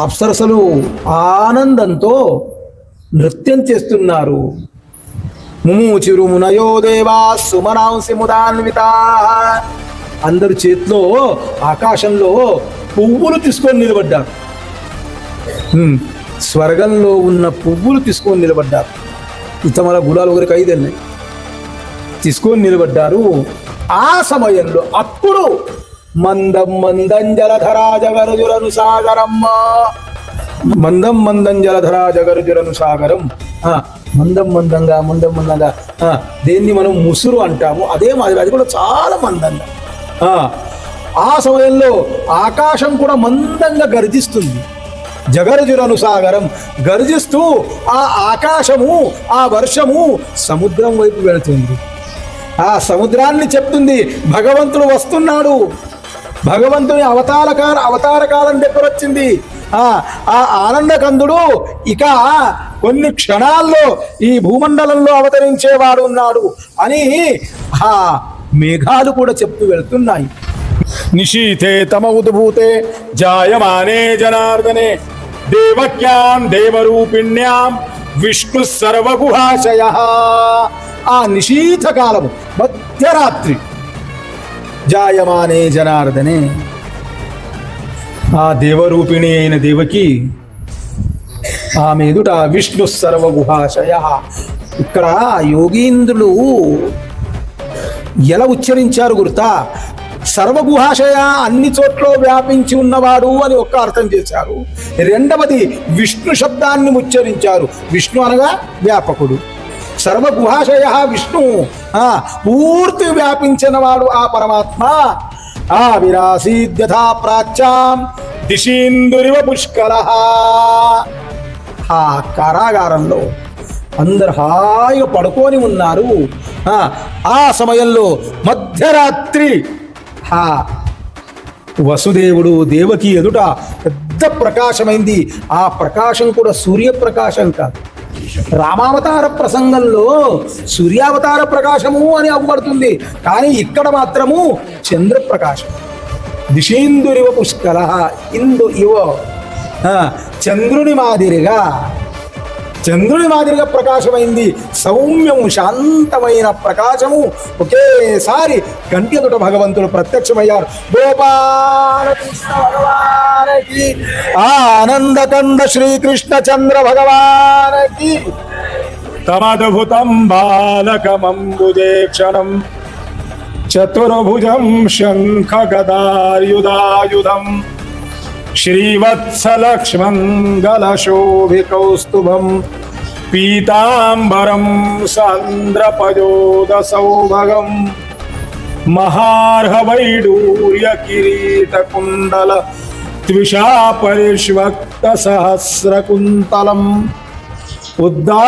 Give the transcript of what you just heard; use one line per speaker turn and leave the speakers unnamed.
అప్సరసలు ఆనందంతో నృత్యం చేస్తున్నారు. ముమూచిరు దేవా సుమనాంసి ముదాన్విత. అందరు చేతిలో ఆకాశంలో పువ్వులు తీసుకొని నిలబడ్డారు. స్వర్గంలో ఉన్న పువ్వులు తీసుకొని నిలబడ్డారు. ఇతమల గులాలు ఒకరికి ఐదన్నాయి తీసుకొని నిలబడ్డారు. ఆ సమయంలో అప్పుడు మందం మందం జలధరా జగరుజురను సాగరమ్మ. మందం మందం జలధరా జగరుజురను సాగరం. ఆ, మందం మందంగా మందం మందంగా. దేన్ని మనం ముసురు అంటాము? అదే మాదిరి అది కూడా చాలా మందంగా. ఆ, ఆ సమయంలో ఆకాశం కూడా మందంగా గర్జిస్తుంది. జగరుజురను సాగరం. గర్జిస్తూ ఆ ఆకాశము ఆ వర్షము సముద్రం వైపు వెళుతుంది. ఆ సముద్రాన్ని చెప్తుంది భగవంతుడు వస్తున్నాడు. భగవంతుని అవతారకాల అవతారకాలం దగ్గర వచ్చింది. ఆ ఆ ఆనందకందుడు ఇక కొన్ని క్షణాల్లో ఈ భూమండలంలో అవతరించేవాడు ఉన్నాడు అని ఆ మేఘాలు కూడా చెప్తూ వెళ్తున్నాయి. నిశీతే తమ ఉద్భూతే జాయమానే జనార్దనే దేవక్యాం దేవరూపిణ్యాం విష్ణు సర్వగుహాశయ. ఆ నిశీత కాలము మధ్యరాత్రి. జాయమానే జనార్దనే. ఆ దేవరూపిణి అయిన దేవకి ఆమె ఎదుట విష్ణు సర్వగుహాశయ. ఇక్కడ యోగీంద్రులు ఎలా ఉచ్చరించారు గుర్తా? సర్వగుహాశయ అన్ని చోట్ల వ్యాపించి ఉన్నవాడు అని ఒక్క అర్థం చేశారు. రెండవది విష్ణు శబ్దాన్ని ఉచ్చరించారు. విష్ణు అనగా వ్యాపకుడు. సర్వగుహాశయ విష్ణు. ఆ పూర్తి వ్యాపించిన వాడు ఆ పరమాత్మ. ఆ విరాసీద్యథా ప్రాచ్యాం దిశీందురివ పుష్కర. ఆ కారాగారంలో అందరు హాయిగా పడుకొని ఉన్నారు. ఆ, ఆ సమయంలో మధ్యరాత్రి. ఆ వసుదేవుడు దేవకి ఎదుట పెద్ద ప్రకాశమైంది. ఆ ప్రకాశం కూడా సూర్యప్రకాశం కాదు. రామావతార ప్రసంగంలో సూర్యావతార ప్రకాశము అని అవ్వబడుతుంది. కానీ ఇక్కడ మాత్రము చంద్రప్రకాశం. దిశేందురివ పుష్కల ఇందు ఇవ చంద్రుని మాదిరిగా చంద్రుని మాదిరిగా ప్రకాశమైంది. సౌమ్యము శాంతమైన ప్రకాశము ఒకేసారి కంటి ఎదుట భగవంతుడు ప్రత్యక్షమయ్యారు. की आनंद कंद श्री कृष्ण चंद्र
भगवान की। तमद्भुतम बालकमंबुजे क्षणम चतुर्भुजम शंख गदार्युदायुधम श्रीवत्सलक्ष्मङ्गलशोभिकौस्तुभम् पीताम्बरं सान्द्रपयोदसौभगम् महार्हवैडूर्यकिरीटकुण्डल ద్విషా పరిష్వక్త సహస్రకుంతలం ఉద్దా